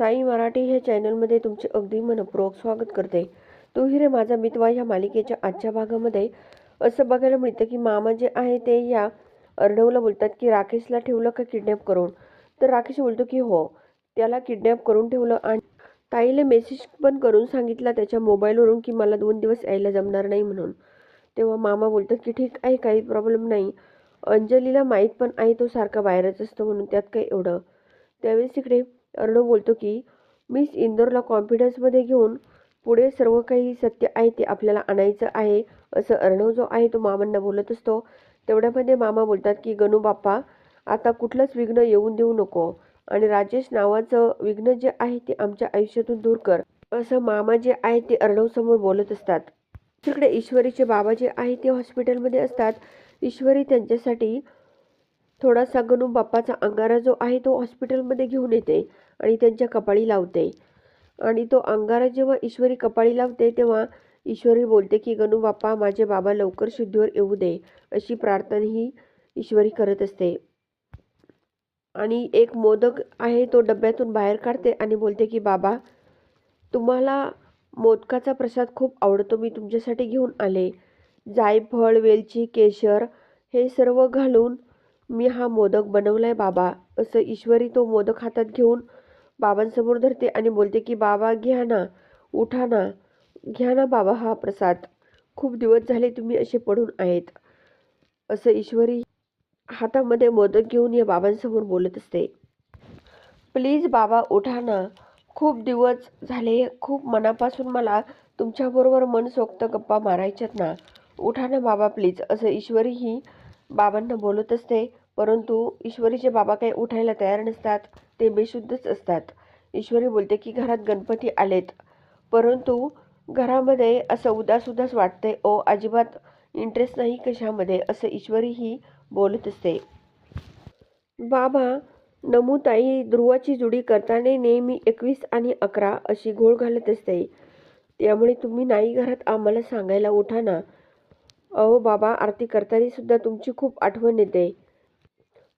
साई मराठी ह्या चॅनलमध्ये तुमचे अगदी मनपूर्वक स्वागत करते. तुही रे माझा मितवा ह्या मालिकेच्या आजच्या भागामध्ये. असं बघायला मिळतं की मामा जे आहे ते या अर्णवला बोलतात की राकेशला ठेवलं का किडनॅप करून? तर राकेश बोलतो की हो त्याला किडनॅप करून ठेवलं आणि ताईला मेसेज पण करून सांगितला त्याच्या मोबाईलवरून की मला दोन दिवस यायला जमणार नाही म्हणून. तेव्हा मामा बोलतात की ठीक आहे काही प्रॉब्लेम नाही. अंजलीला माहीत पण आहे तो सारखा बाहेरच असतो म्हणून त्यात काही एवढं. त्यावेळेस तिकडे अर्णव बोलतो की मिस इंदोरला कॉन्फिडन्समध्ये घेऊन पुढे सर्व काही सत्य आहे ते आपल्याला आणायचं आहे असं अर्णव जो आहे तो मामांना बोलत असतो. तेवढ्यामध्ये मामा बोलतात की गणू बाप्पा आता कुठलंच विघ्न येऊन देऊ नको आणि राजेश नावाचं विघ्न जे आहे ते आमच्या आयुष्यातून दूर कर असं मामा जे आहे ते अर्णवसमोर बोलत असतात. तिकडे ईश्वरीचे बाबा जे आहे ते हॉस्पिटलमध्ये असतात. ईश्वरी त्यांच्यासाठी थोडासा गणू बाप्पाचा अंगारा जो आहे तो हॉस्पिटलमध्ये घेऊन येते आणि त्यांच्या कपाळी लावते. आणि तो अंगारा जेव्हा ईश्वरी कपाळी लावते तेव्हा ईश्वरी बोलते की गणू बाप्पा माझे बाबा लवकर शुद्धीवर येऊ दे अशी प्रार्थना ही ईश्वरी करत असते. आणि एक मोदक आहे तो डब्यातून बाहेर काढते आणि बोलते की बाबा तुम्हाला मोदकाचा प्रसाद खूप आवडतो मी तुमच्यासाठी घेऊन आले. जायफळ वेलची केशर हे सर्व घालून मी हा मोदक बनवलाय बाबा. असं ईश्वरी तो मोदक हातात घेऊन बाबांसमोर धरते आणि बोलते की बाबा घ्या ना उठा ना घ्या ना बाबा हा प्रसाद. खूप दिवस झाले तुम्ही असे पडून आहेत. असं ईश्वरी हातामध्ये मोदक घेऊन या बाबांसमोर बोलत असते. प्लीज बाबा उठा ना. खूप दिवस झाले खूप मनापासून मला तुमच्याबरोबर मनसोक्त गप्पा मारायच्यात ना. उठा ना बाबा प्लीज. असं ईश्वरीही बाबांना बोलत असते. परंतु ईश्वरीचे बाबा काही उठायला तयार नसतात ते बेशुद्धच असतात. ईश्वरी बोलते की घरात गणपती आलेत. परंतु घरामध्ये असं उदास उदास वाटते ओ अजिबात इंटरेस्ट नाही कशामध्ये असं ईश्वरीही बोलत असते. बाबा नमुताई ध्रुवाची जुडी करताना नेहमी एकवीस आणि अकरा अशी घोळ घालत असते. त्यामुळे तुम्ही नाही घरात आम्हाला सांगायला उठा ना. अहो बाबा आरती करताना सुद्धा तुमची खूप आठवण येते.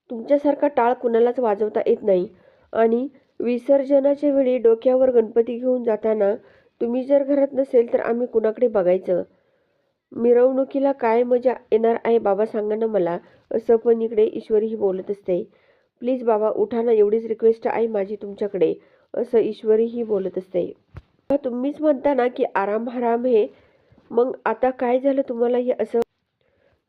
तुमच्यासारखा टाळ कुणालाच वाजवता येत नाही. आणि विसर्जनाच्या वेळी डोक्यावर गणपती घेऊन जाताना तुम्ही जर घरात नसेल तर आम्ही कुणाकडे बघायचं? मिरवणुकीला काय मजा येणार आहे बाबा सांगा ना मला असं पण इकडे ईश्वरीही बोलत असते. प्लीज बाबा उठा ना एवढीच रिक्वेस्ट आहे माझी तुमच्याकडे असं ईश्वरीही बोलत असते. तुम्हीच म्हणता ना की आराम हराम हे. मग आता काय झालं तुम्हाला हे असं?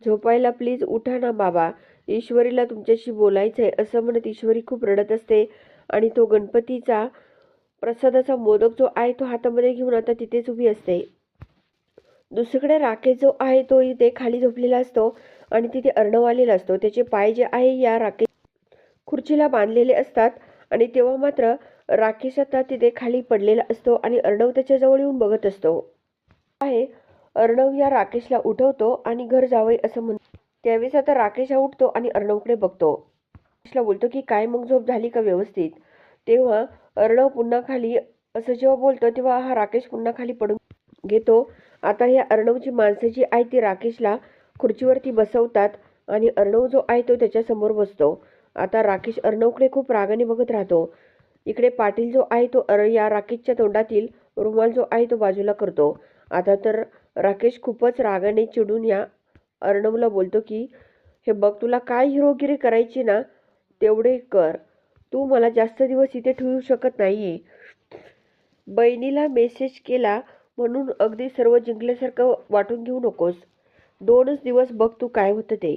झोपायला प्लीज उठा ना बाबा. ईश्वरीला तुमच्याशी बोलायचं आहे असं म्हणत ईश्वरी खूप रडत असते आणि तो गणपतीचा प्रसादाचा मोदक जो आहे तो हातामध्ये घेऊन आता तिथेच उभी असते. दुसरीकडे राकेश जो आहे तो इथे खाली झोपलेला असतो आणि तिथे अर्णव आलेला असतो. त्याचे पाय जे आहे या राकेश खुर्चीला बांधलेले असतात आणि तेव्हा मात्र राकेश आता तिथे खाली पडलेला असतो आणि अर्णव त्याच्याजवळ येऊन बघत असतो. आहे अर्णव या राकेशला उठवतो आणि घर जावे असं म्हण त्यावेळेस आता राकेश हा उठतो आणि अर्णवकडे बघतो. राकेशला बोलतो की काय मग झोप झाली का व्यवस्थित? तेव्हा अर्णव पुन्हा खाली असं जेव्हा बोलतो तेव्हा हा राकेश पुन्हा खाली पडून घेतो. आता ह्या अर्णवची माणसं जी आहे ती राकेशला खुर्चीवरती बसवतात आणि अर्णव जो आहे तो त्याच्यासमोर बसतो. आता राकेश अर्णवकडे खूप रागाने बघत राहतो. इकडे पाटील जो आहे तो अर या राकेशच्या तोंडातील रुमाल जो आहे तो बाजूला करतो. आता तर राकेश खूपच रागाने चिडून या अर्णवला बोलतो की हे बघ तुला काय हिरोगिरी करायची ना तेवढे कर. तू मला जास्त दिवस इथे ठेवू शकत नाही बहिणीला मेसेज केला म्हणून अगदी सर्व जिंकल्यासारखं वाटून घेऊ नकोस. दोनच दिवस बघ तू काय होतं ते.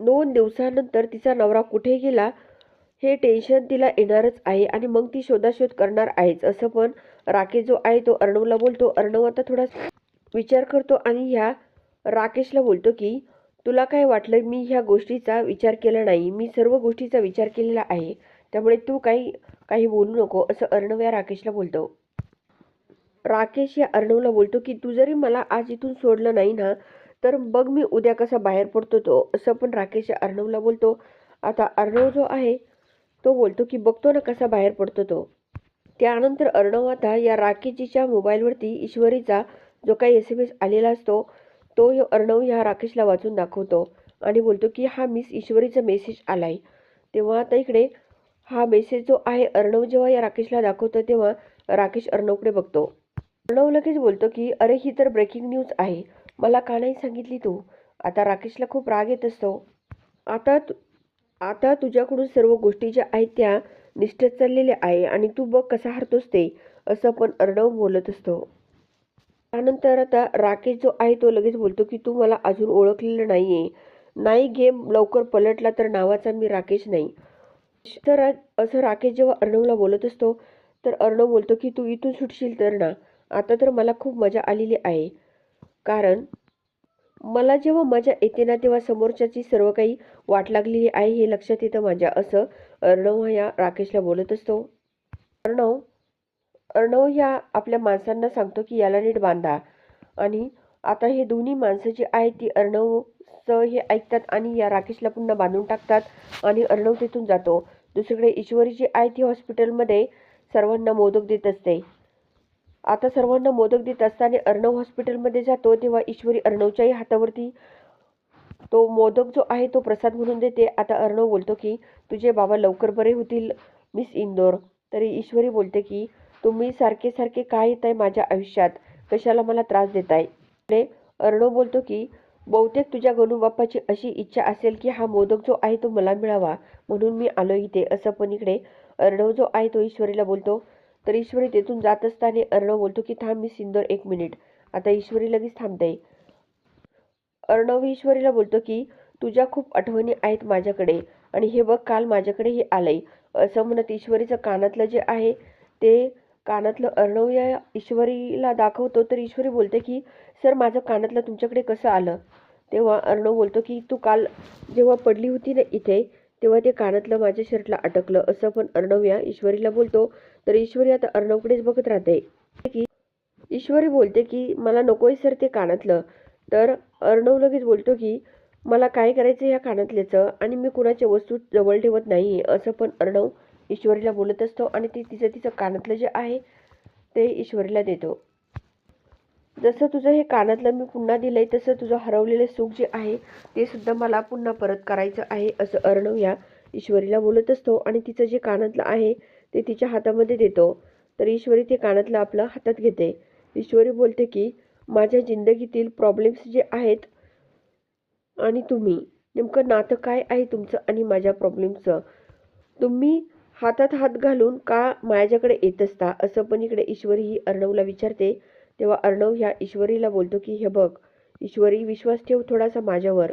दोन दिवसानंतर तिचा नवरा कुठे गेला हे टेन्शन तिला येणारच आहे आणि मग ती शोधाशोध करणार आहेच असं पण राकेश जो आहे तो अर्णवला बोलतो. अर्णव आता थोडा विचार करतो आणि ह्या राकेशला बोलतो की तुला काय वाटलं मी ह्या गोष्टीचा विचार केला नाही? मी सर्व गोष्टीचा विचार केलेला आहे. त्यामुळे तू काही काही बोलू नको असं अर्णव या राकेशला बोलतो. राकेश या अर्णवला बोलतो की तू जरी मला आज इथून सोडलं नाही ना तर बघ मी उद्या कसा बाहेर पडतो तो असं पण राकेश या अर्णवला बोलतो. आता अर्णव जो आहे तो बोलतो की बघतो ना कसा बाहेर पडतो तो. त्यानंतर अर्णव आता या राकेशजीच्या मोबाईलवरती ईश्वरीचा जो काही एस एम एस आलेला असतो तो हे अर्णव ह्या राकेशला वाचून दाखवतो आणि बोलतो की हा मिस ईश्वरीचा मेसेज आलाय. तेव्हा आता इकडे हा मेसेज जो आहे अर्णव जेव्हा या राकेशला दाखवतो तेव्हा राकेश अर्णवकडे बघतो. अर्णव लगेच बोलतो की अरे ही तर ब्रेकिंग न्यूज आहे. मला का नाही सांगितली तू? आता राकेशला खूप राग येत असतो. आता तु आता तुझ्याकडून सर्व गोष्टी ज्या आहेत त्या निष्ठत चाललेल्या आहे आणि तू बघ कसा हरतोस ते असं पण अर्णव बोलत असतो. त्यानंतर आता राकेश जो आहे तो लगेच बोलतो की तू मला अजून ओळखलेलं नाही आहे नाही गेम लवकर पलटला तर नावाचा मी राकेश नाही. तर असं राकेश जेव्हा अर्णवला बोलत असतो तर अर्णव बोलतो की तू इथून सुटशील तर ना. आता तर मला खूप मजा आलेली आहे. कारण मला जेव्हा मजा येते ना तेव्हा समोरच्याची सर्व काही वाट लागलेली आहे हे लक्षात येतं माझ्या असं अर्णव या राकेशला बोलत असतो. अर्णव अर्णव ह्या आपल्या माणसांना सांगतो की याला नीट बांधा. आणि आता हे दोन्ही माणसं जी आहेत ती अर्णवचं हे ऐकतात आणि या राकेशला पुन्हा बांधून टाकतात आणि अर्णव तिथून जातो. दुसरीकडे ईश्वरी जी आहे ती हॉस्पिटलमध्ये सर्वांना मोदक देत असते. आता सर्वांना मोदक देत असताना अर्णव हॉस्पिटलमध्ये जातो तेव्हा ईश्वरी अर्णवच्याही हातावरती तो मोदक जो आहे तो प्रसाद म्हणून देते. आता अर्णव बोलतो की तुझे बाबा लवकर बरे होतील मिस इंदोर. तरी ईश्वरी बोलते की तुम्ही सारखे सारखे काय येत आहे माझ्या आयुष्यात कशाला मला त्रास देताय? पुढे अर्णव बोलतो की बहुतेक तुझ्या गणू बाप्पाची अशी इच्छा असेल की हा मोदक जो आहे तो मला मिळावा म्हणून मी आलो इथे. असं पण इकडे अर्णव जो आहे तो ईश्वरीला बोलतो. तर ईश्वरी तेथून जात असताना अर्णव बोलतो की थांब मी सिंदोर एक मिनिट. आता ईश्वरी लगेच थांबते. अर्णव ईश्वरीला बोलतो की तुझ्या खूप आठवणी आहेत माझ्याकडे आणि हे बघ काल माझ्याकडे हे आलंय. असं म्हणत ईश्वरीचं कानातलं जे आहे ते कानातलं अर्णव या ईश्वरीला दाखवतो तर ईश्वरी बोलते की सर माझं कानातलं तुमच्याकडे कसं आलं? तेव्हा अर्णव बोलतो की तू काल जेव्हा पडली होती ना इथे तेव्हा ते कानातलं माझ्या शर्टला अटकलं. असं पण अर्णव या ईश्वरीला बोलतो. तर ईश्वरी आता अर्णवकडेच बघत राहते की ईश्वरी बोलते की मला नकोय सर ते कानातलं. तर अर्णव लगेच बोलतो की मला काय करायचं ह्या कानातल्याचं? आणि मी कुणाच्या वस्तू जवळ ठेवत नाही असं पण अर्णव ईश्वरीला बोलत असतो आणि ती तिचं तिचं कानातलं जे आहे ते ईश्वरीला देतो. जसं तुझं हे कानातलं मी पुन्हा दिलंय तसं तुझं हरवलेलं सुख जे आहे ते सुद्धा मला पुन्हा परत करायचं आहे असं अर्णव या ईश्वरीला बोलत असतो आणि तिचं जे कानातलं आहे ते तिच्या हातामध्ये देतो. तर ईश्वरी ते कानातलं आपलं हातात घेते. ईश्वरी बोलते की माझ्या जिंदगीतील प्रॉब्लेम्स जे आहेत आणि तुम्ही नेमकं नातं काय आहे तुमचं आणि माझ्या प्रॉब्लेमचं तुम्ही हातात हात घालून का माझ्याकडे येत असता असं पण इकडे ईश्वरी ही अर्णवला विचारते. तेव्हा अर्णव ह्या ईश्वरीला बोलतो की हे बघ ईश्वरी विश्वास ठेव थोडासा माझ्यावर.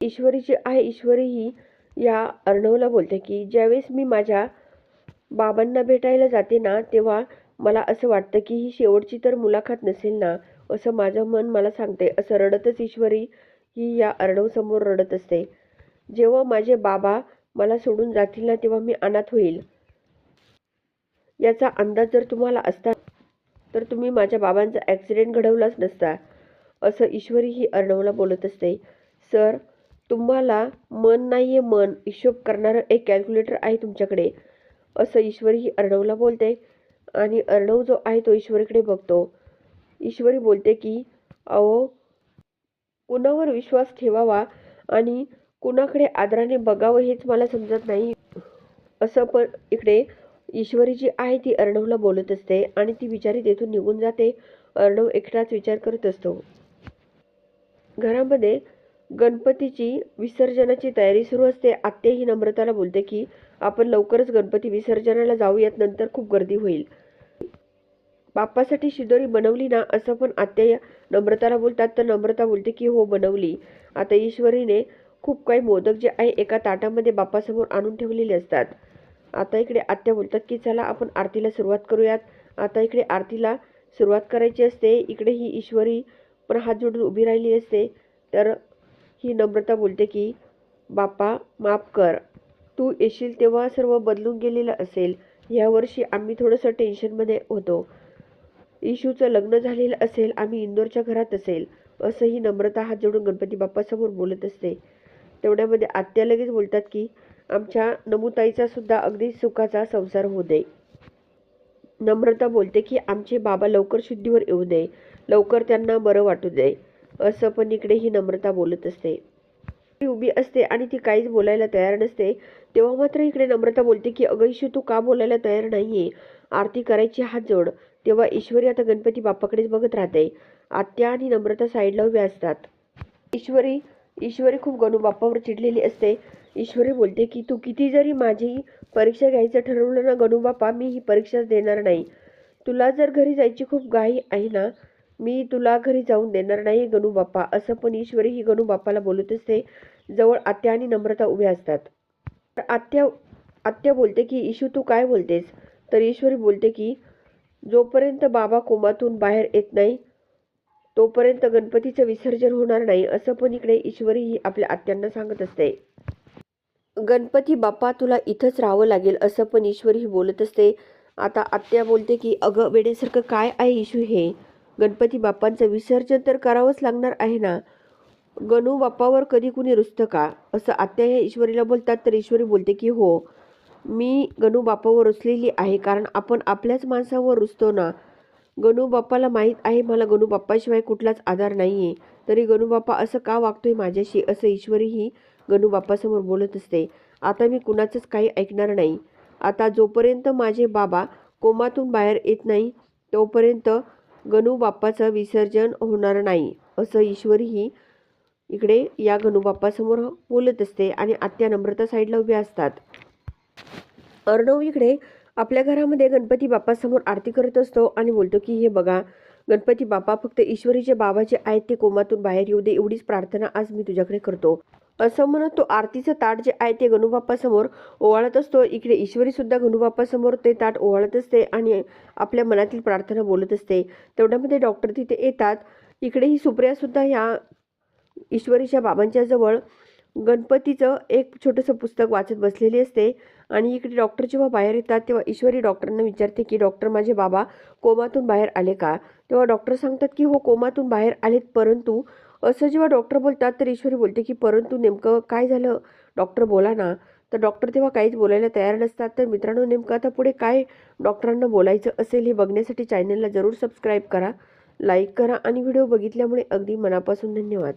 ईश्वरी जी आहे ईश्वरी ही या अर्णवला बोलते की ज्यावेळेस मी माझ्या बाबांना भेटायला जाते ना तेव्हा मला असं वाटतं की ही शेवटची तर मुलाखत नसेल ना असं माझं मन मला सांगते. असं रडतच ईश्वरी ही या अर्णवसमोर रडत असते. जेव्हा माझे बाबा मला सोडून जातील ना तेव्हा मी अनाथ होईल. याचा अंदाज जर तुम्हाला असता तर तुम्ही माझ्या बाबांचा ॲक्सिडेंट घडवलाच नसता असं ईश्वरी ही अर्णवला बोलत असते. सर तुम्हाला मन नाही आहे मन हिशोब करणारं एक कॅल्क्युलेटर आहे तुमच्याकडे असं ईश्वरी ही अर्णवला बोलते. आणि अर्णव जो आहे तो ईश्वरीकडे बघतो. ईश्वरी बोलते की अहो कुणावर विश्वास ठेवावा आणि कुणाकडे आदराने बघावं हेच मला समजत नाही. असं पण इकडे ईश्वरी जी आहे ती अर्णवला बोलत असते आणि ती विचारी तेथून निघून जाते. अर्णव एकटाच विचार करत असतो. घरामध्ये गणपतीची विसर्जनाची तयारी सुरू असते. आत्या ही नम्रताला बोलते की आपण लवकरच गणपती विसर्जनाला जाऊयात नंतर खूप गर्दी होईल. बाप्पासाठी शिदोरी बनवली ना असं पण आत्या नम्रताला बोलतात. तर नम्रता बोलते की हो बनवली. आता ईश्वरीने खूप काही मोदक जे आहे एका ताटामध्ये बाप्पासमोर आणून ठेवलेले असतात. आता इकडे आत्या बोलतात की चला आपण आरतीला सुरुवात करूयात. आता इकडे आरतीला सुरुवात करायची असते. इकडे ही ईश्वरी पण हात जोडून उभी राहिली असते. तर ही नम्रता बोलते की बाप्पा माफ कर. तू येशील तेव्हा सर्व बदलून गेलेलं असेल. यावर्षी आम्ही थोडंसं टेन्शनमध्ये होतो. इशूचं लग्न झालेलं असेल. आम्ही इंदोरच्या घरात असेल. असंही नम्रता हात जोडून गणपती बाप्पासमोर बोलत असते. तेवढ्यामध्ये आत्या लगेच बोलतात की आमच्या नमुताईचा सुद्धा अगदी सुखाचा संसार होऊ दे. नम्रता बोलते की आमचे बाबा लवकर शुद्धीवर येऊ दे. लवकर त्यांना बरं वाटू दे. असं पण इकडे ही नम्रता बोलत असते. ती उभी असते आणि ती काहीच बोलायला तयार नसते. तेव्हा मात्र इकडे नम्रता बोलते की अगं ईशू तू का बोलायला तयार नाहीये? आरती करायची हात जोड. तेव्हा ईश्वरी आता गणपती बाप्पाकडेच बघत राहते. आत्या आणि नम्रता साईडला उभ्या असतात. ईश्वरी ईश्वरी खूप गणू बाप्पावर चिडलेली असते. ईश्वरी बोलते की तू किती जरी माझी परीक्षा घ्यायचं ठरवलं ना गणू बाप्पा मी ही परीक्षा देणार नाही. तुला जर घरी जायची खूप घाई आहे ना मी तुला घरी जाऊन देणार नाही गणू बाप्पा असं पण ईश्वरी ही गणू बाप्पाला बोलत असते. जवळ आत्या आणि नम्रता उभ्या असतात. तर आत्या आत्या बोलते की ईशू तू काय बोलतेस? तर ईश्वरी बोलते की जोपर्यंत बाबा कोमातून बाहेर येत नाही तोपर्यंत गणपतीचं विसर्जन होणार नाही असं पण इकडे ईश्वरीही आपल्या आत्यांना सांगत असते. गणपती बाप्पा तुला इथंच राहावं लागेल असं पण ईश्वरी बोलत असते. आता आत्या बोलते की अगं वेडेसारखं काय आहे इशू हे? गणपती बाप्पांचं विसर्जन तर करावंच लागणार आहे ना? गणू बाप्पावर कधी कुणी रुसतं का? असं आत्या हे ईश्वरीला बोलतात तर ईश्वरी बोलते की हो मी गणू बाप्पावर रुसलेली आहे कारण आपण आपल्याच माणसावर रुसतो ना? गणू बाप्पाला माहीत आहे मला गणू बाप्पाशिवाय कुठलाच आधार नाही आहे तरी गणू बाप्पा असं का वागतोय माझ्याशी असं ईश्वरीही गणू बाप्पासमोर बोलत असते. आता मी कुणाचंच काही ऐकणार नाही. आता जोपर्यंत माझे बाबा कोमातून बाहेर येत नाही तोपर्यंत गणू बाप्पाचं विसर्जन होणार नाही असं ईश्वरीही इकडे या गणूबाप्पासमोर बोलत असते आणि आत्या नम्रता साईडला उभ्या असतात. अर्णव इकडे आपल्या घरामध्ये गणपती बाप्पासमोर आरती करत असतो आणि बोलतो की हे बघा गणपती बाप्पा फक्त ईश्वरीचे बाबा जे आहेत ते कोमातून बाहेर येऊ दे एवढीच प्रार्थना आज मी तुझ्याकडे करतो. असं म्हणत तो आरतीचं ताट जे आहे ते गणूबाप्पासमोर ओवाळत असतो. इकडे ईश्वरी सुद्धा गणूबाप्पासमोर ते ताट ओवाळत असते आणि आपल्या मनातील प्रार्थना बोलत असते. तेवढ्यामध्ये डॉक्टर तिथे येतात. इकडे ही सुप्रिया सुद्धा या ईश्वरीच्या बाबांच्या जवळ गणपतीचं एक छोटंसं पुस्तक वाचत बसलेली असते. आणि इकडे डॉक्टर जेव्हा बाहेर येतात तेव्हा ईश्वरी डॉक्टरांना विचारते की डॉक्टर माझे बाबा कोमातून बाहेर आले का? तेव्हा डॉक्टर सांगतात की हो कोमातून बाहेर आलेत परंतु असं जेव्हा डॉक्टर बोलतात तर ईश्वरी बोलते की परंतु नेमकं काय झालं? डॉक्टर बोला ना. तर डॉक्टर तेव्हा काहीच बोलायला तयार नसतात. तर मित्रांनो नेमकं आता पुढे काय डॉक्टरांना बोलायचं असेल हे बघण्यासाठी चॅनलला जरूर सबस्क्राईब करा लाईक करा आणि व्हिडिओ बघितल्यामुळे अगदी मनापासून धन्यवाद.